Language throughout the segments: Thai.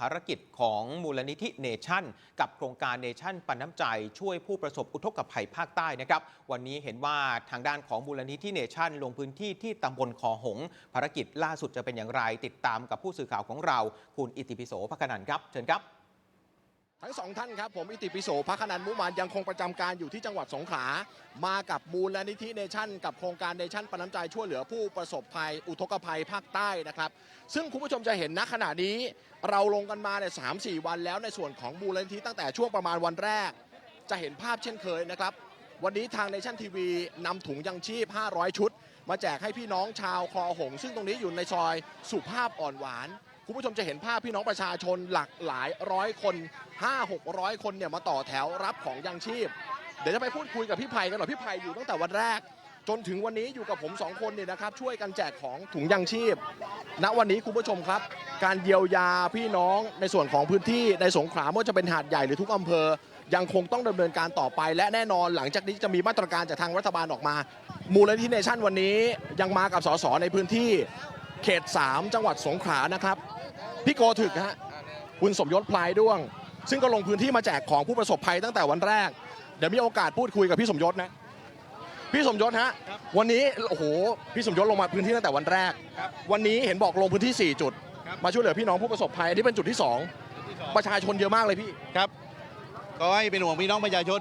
ภารกิจของมูลนิธิเนชั่น กับโครงการเนชั่นปันน้ำใจ ช่วยผู้ประสบอุทกภัยภาคใต้นะครับ วันนี้เห็นว่าทางด้านของมูลนิธิเนชั่น ลงพื้นที่ที่ตำบลคอหง ภารกิจล่าสุดจะเป็นอย่างไร ติดตามกับผู้สื่อข่าวของเรา คุณอิติปิโสภคนันครับ เชิญครับ ทั้งสองท่านครับผมอิติปิโสพักขนันมุมานยังคงประจำการอยู่ที่จังหวัดสงขลามากับมูลนิธิเนชั่น กับโครงการเนชั่นปน้ำใจช่วยเหลือผู้ประสบภัย อุทกภัยภาคใต้นะครับ ซึ่งคุณผู้ชมจะเห็นณขณะนี้ เราลงกันมาเนี่ยสามสี่วันแล้วในส่วนของมูลนิธิตั้งแต่ช่วงประมาณวันแรก จะเห็นภาพเช่นเคยนะครับ วันนี้ทางเนชั่นทีวีนำถุงยังชีพ 500 ชุด มาแจกให้พี่น้องชาวคลอหง ซึ่งตรงนี้อยู่ในซอยสุภาพอ่อนหวาน คุณผู้ชมจะเห็นภาพพี่น้องประชาชนหลักหลายร้อยคน 5 600 คนเนี่ยมาต่อแถวรับของยังชีพ เดี๋ยวจะไปพูดคุยกับพี่ไผ่กันหน่อยพี่ไผ่อยู่ตั้งแต่วันแรก จนถึงวันนี้อยู่กับผมสองคนเนี่ยนะครับ ช่วยกันแจกของถุงยังชีพ ณวันนี้คุณผู้ชมครับ การเยียวยาพี่น้องในส่วนของพื้นที่ในสงขลาไม่ว่าจะเป็นหาดใหญ่หรือทุกอำเภอ ยังคงต้องดำเนินการต่อไป และแน่นอนหลังจากนี้จะมีมาตรการจากทางรัฐบาลออกมา มูลนิธิเนชั่นวันนี้ยังมากับสสในพื้นที่ เขต 3 จังหวัดสงขลานะครับ พี่โกถึกฮะคุณสมยศพลายด้วง ซึ่งก็ลงพื้นที่มาแจกของผู้ประสบภัยตั้งแต่วันแรก เดี๋ยวมีโอกาสพูดคุยกับพี่สมยศนะพี่สมยศฮะวันนี้โอ้โหพี่สมยศลงมาพื้นที่ตั้งแต่วันแรก วันนี้เห็นบอกลงพื้นที่ 4 จุด มาช่วยเหลือพี่น้องผู้ประสบภัยอันนี้เป็นจุดที่ 2 ประชาชนเยอะมากเลยพี่ครับ ก็ให้เป็นห่วงพี่น้องประชาชน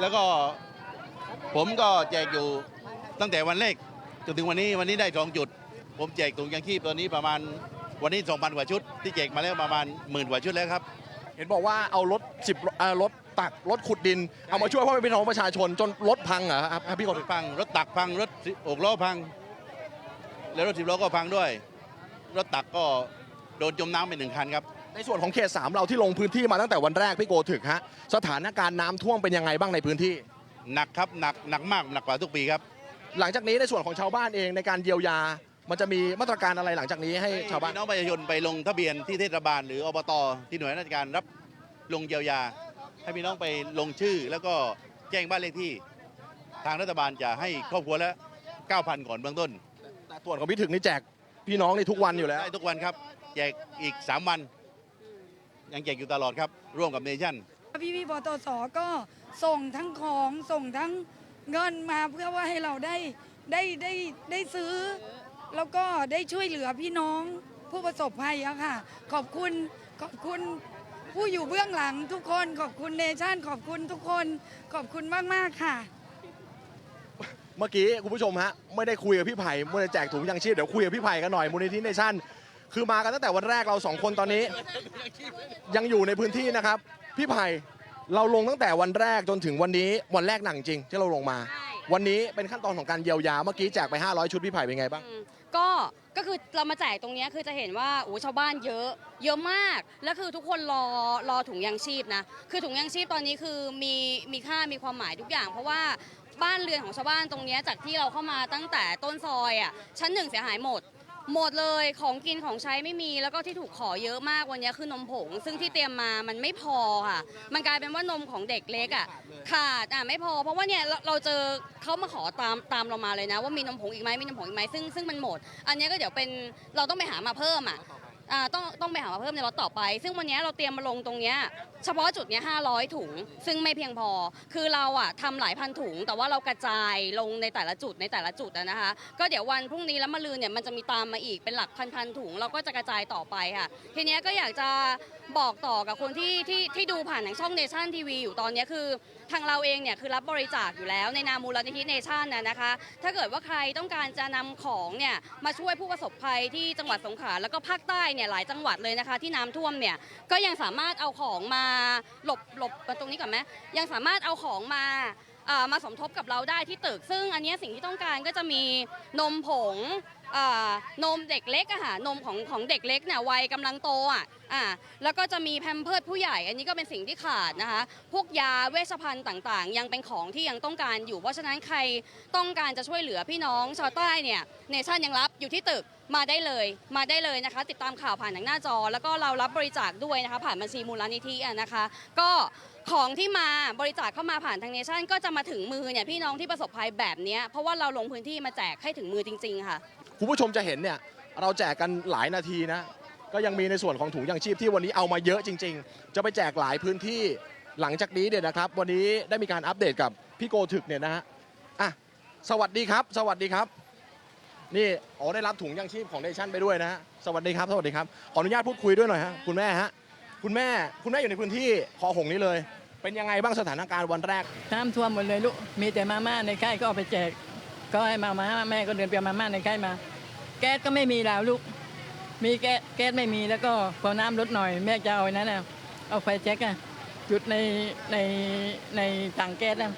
แล้วก็ผมก็แจกอยู่ตั้งแต่วันแรกจนถึงวันนี้วันนี้ได้สองจุด ผมแจกถุงยางชีพตัวนี้ประมาณ วันนี้ 2,000 กว่าชุด ที่แจกมาแล้วประมาณหมื่นกว่าชุดแล้วครับ เห็นบอกว่าเอารถสิบรถตักรถขุดดิน เอามาช่วยพ่อแม่พี่น้องประชาชนจนรถพังเหรอครับพี่โกรถึถกพัง รถตักพังรถอกล้อพัง แล้วรถสิบล้อก็พังด้วย รถตักก็โดนจมน้ำไปหนึ่งคันครับในส่วนของเขต3เราที่ลงพื้นที่มาตั้งแต่วันแรกพี่โกถึกฮะสถานการณ์น้ำท่วมเป็นยังไงบ้างในพื้นที่ หนักครับหนักหนักมากหนักกว่าทุกปีครับ หลังจากนี้ในส่วนของชาวบ้านเองในการเยียวยา มันจะมีมาตรการอะไรหลังจากนี้ให้ชาวบ้านพี่น้องประชาชนไปลงทะเบียนที่เทศบาลหรืออบตที่หน่วยราชการรับลงเยียวยา ให้พี่น้องไปลงชื่อ แล้วก็แจ้งบ้านเลขที่ ทางรัฐบาลจะให้ครอบครัวละ9,000ก่อนเบื้องต้นแต่ส่วนของพี่ถึกนี่แจกพี่น้องนี่ทุกวันอยู่แล้วได้ทุกวันครับแจกอีก 3 วัน ยังแจกอยู่ตลอดครับ ร่วมกับเนชั่นพี่พี่ปตสก็ส่งทั้งของส่งทั้งเงินมาเพื่อว่าให้เราได้ได้ได้ได้ซื้อ แล้วก็ได้ช่วยเหลือพี่น้องผู้ประสบภัยอะค่ะ ขอบคุณขอบคุณผู้อยู่เบื้องหลังทุกคน ขอบคุณเนชั่น ขอบคุณทุกคน ขอบคุณมาก ๆ ค่ะ เมื่อกี้คุณผู้ชมฮะไม่ได้คุยกับพี่ไผ่ไม่ได้แจกถุงยังชีพเดี๋ยวคุยกับพี่ไผ่กันหน่อยมูลนิธิเนชั่น คือมากันตั้งแต่วันแรกเราสองคนตอนนี้ ยังอยู่ในพื้นที่นะครับ พี่ไผ่เราลงตั้งแต่วันแรกจนถึงวันนี้วันแรกหนักจริงที่เราลงมา ใช่ วันนี้เป็นขั้นตอนของการเยียวยาเมื่อกี้แจกไป 500 ชุดพี่ไผ่เป็นไงบ้าง อืมก็ก็คือเรามาแจกตรงเนี้ยคือจะเห็นว่าโอ้ชาวบ้านเยอะ เยอะมาก แล้วคือทุกคนรอรอถุงยางชีพนะ คือถุงยางชีพตอนนี้คือมีมีค่ามีความหมายทุกอย่าง เพราะว่าบ้านเรือนของชาวบ้านตรงเนี้ยจากที่เราเข้ามาตั้งแต่ต้นซอยอะชั้นหนึ่งเสียหายหมด หมดเลยของกินของใช้ไม่มีแล้วก็ที่ถูกขอเยอะมากวันนี้คือนมผง ซึ่งที่เตรียมมามันไม่พอค่ะ มันกลายเป็นว่านมของเด็กเล็กอะขาดอะไม่พอ เพราะว่าเนี่ยเราเราเจอเขามาขอตามตามเรามาเลยนะ ว่ามีนมผงอีกไหมมีนมผงอีกไหมซึ่งซึ่งมันหมด อันนี้ก็เดี๋ยวเป็นเราต้องไปหามาเพิ่มอะ อ่าต้องต้องไปหามาเพิ่มในล็อตต่อไป ซึ่งวันนี้เราเตรียมมาลงตรงเนี้ยเฉพาะจุดเนี้ย500 ถุง ซึ่งไม่เพียงพอ คือเราอะทำหลายพันถุง แต่ว่าเรากระจายลงในแต่ละจุดในแต่ละจุดอะนะคะ ก็เดี๋ยววันพรุ่งนี้แล้วมะรืนเนี่ยมันจะมีตามมาอีกเป็นหลักพันพันถุง เราก็จะกระจายต่อไปค่ะ ทีเนี้ยก็อยากจะ บอกต่อกับคนที่ที่ที่ดูผ่านทางช่องเนชั่นทีวีอยู่ตอนนี้คือ ทางเราเองเนี่ยคือรับบริจาคอยู่แล้วในนามมูลนิธิเนชั่นนะนะคะ ถ้าเกิดว่าใครต้องการจะนำของเนี่ยมาช่วยผู้ประสบภัยที่จังหวัดสงขลาแล้วก็ภาคใต้เนี่ยหลายจังหวัดเลยนะคะ ที่น้ำท่วมเนี่ยก็ยังสามารถเอาของมาหลบหลบตรงนี้ก่อนไหมยังสามารถเอาของมามาสมทบกับเราได้ที่ตึก ซึ่งอันนี้สิ่งที่ต้องการก็จะมีนมผง นมเด็กเล็กอะค่ะนมของของเด็กเล็กเนี่ยวัยกำลังโตอะอ่าแล้วก็จะมีแพมเพิร์ดผู้ใหญ่ อันนี้ก็เป็นสิ่งที่ขาดนะคะ พวกยาเวชภัณฑ์ต่างๆ ยังเป็นของที่ยังต้องการอยู่ เพราะฉะนั้นใครต้องการจะช่วยเหลือพี่น้องชาวใต้เนี่ยเนชั่นยังรับอยู่ที่ตึกมาได้เลย มาได้เลยนะคะ ติดตามข่าวผ่านทางหน้าจอ แล้วก็เรารับบริจาคด้วยนะคะ ผ่านบัญชีมูลนิธิอะนะคะ ก็ของที่มาบริจาคเข้ามาผ่านทางเนชั่นก็จะมาถึงมือเนี่ยพี่น้องที่ประสบภัยแบบนี้เพราะว่าเราลงพื้นที่มาแจกให้ถึงมือจริง ๆ ค่ะ คุณผู้ชมจะเห็นเนี่ยเราแจกกันหลายนาทีนะ ก็ยังมีในส่วนของถุงยางชีพที่วันนี้เอามาเยอะจริง ๆ จะไปแจกหลายพื้นที่หลังจากนี้เนี่ยนะครับ วันนี้ได้มีการอัปเดตกับพี่โกถึกเนี่ยนะฮะอะสวัสดีครับ สวัสดีครับ นี่อ๋อได้รับถุงยางชีพของเนชั่นไปด้วยนะฮะสวัสดีครับสวัสดีครับขออนุญาตพูดคุยด้วยหน่อยฮะคุณแม่ฮะคุณแม่คุณแม่อยู่ในพื้นที่คอหงนี้เลย เป็นยังไงบ้างสถานการณ์วันแรกน้ำท่วมหมดเลยลูกมีแต่มาม่าในค่ายก็เอาไปแจก ก็ให้มาม่าแม่ก็เดินไปเอามาม่าในค่ายมา แก๊สก็ไม่มีแล้วลูก มีแก๊สแก๊สไม่มีแล้วก็พอน้ำลดหน่อยแม่จะเอาไอ้นั้นนะเอาไฟแจ็คอะจุดในในในถังแก๊สอะ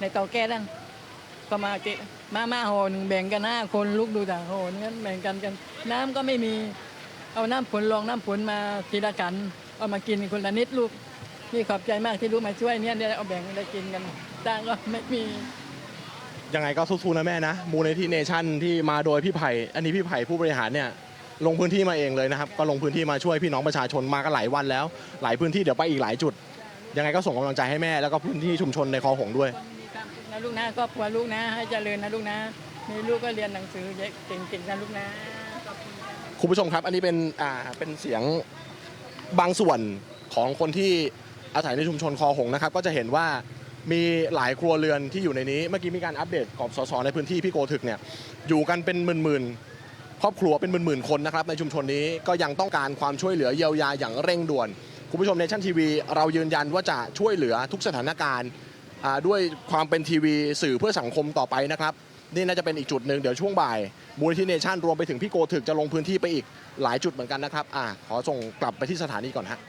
ในเตาแก๊สอะก็มาเกะมาม่าหอหนึ่งแบ่งกันห้าคนลูกดูแต่ห่อนี้แบ่งกันกัน น้ำก็ไม่มี เอาน้ำผลลองน้ำผลมาทีละกัน เอามากินคนละนิดลูกพี่ขอบใจมากที่ลูกมาช่วยเนี่ยเดี๋ยวเอาแบ่งได้กินกันตังก็ไม่มี ยังไงก็สู้ๆนะแม่นะ มูลนิธิเนชั่นที่มาโดยพี่ไผ่ อันนี้พี่ไผ่ผู้บริหารเนี่ยลงพื้นที่มาเองเลยนะครับ ก็ลงพื้นที่มาช่วยพี่น้องประชาชนมากันหลายวันแล้ว หลายพื้นที่เดี๋ยวไปอีกหลายจุด ยังไงก็ส่งกำลังใจให้แม่แล้วก็พื้นที่ชุมชนในคลองหงส์ด้วยคนมีความสุขนะลูกนะครอบครัวลูกนะ ให้เจริญนะลูกนะ มีลูกก็เรียนหนังสือเก่งๆนะลูกนะขอบคุณค่ะคุณผู้ชมครับ อันนี้เป็นอ่าเป็นเสียงบางส่วนของคนที่อาศัยในชุมชนคอหงส์นะครับ ก็จะเห็นว่า มีหลายครัวเรือนที่อยู่ในนี้ เมื่อกี้มีการอัปเดตของสสในพื้นที่พี่โกถึกเนี่ยอยู่กันเป็นหมื่นๆครอบครัวเป็นหมื่นๆคนนะครับในชุมชนนี้ก็ยังต้องการความช่วยเหลือเยียวยาอย่างเร่งด่วน คุณผู้ชมในชั้นทีวีเรายืนยันว่าจะช่วยเหลือทุกสถานการณ์ด้วยความเป็นทีวีสื่อเพื่อสังคมต่อไปนะครับนี่น่าจะเป็นอีกจุดหนึ่งเดี๋ยวช่วงบ่ายมูลนิธิเนชั่นรวมไปถึงพี่โกถึกจะลงพื้นที่ไปอีกหลายจุดเหมือนกันนะครับอ่าขอส่งกลับไปที่สถานีก่อนฮะ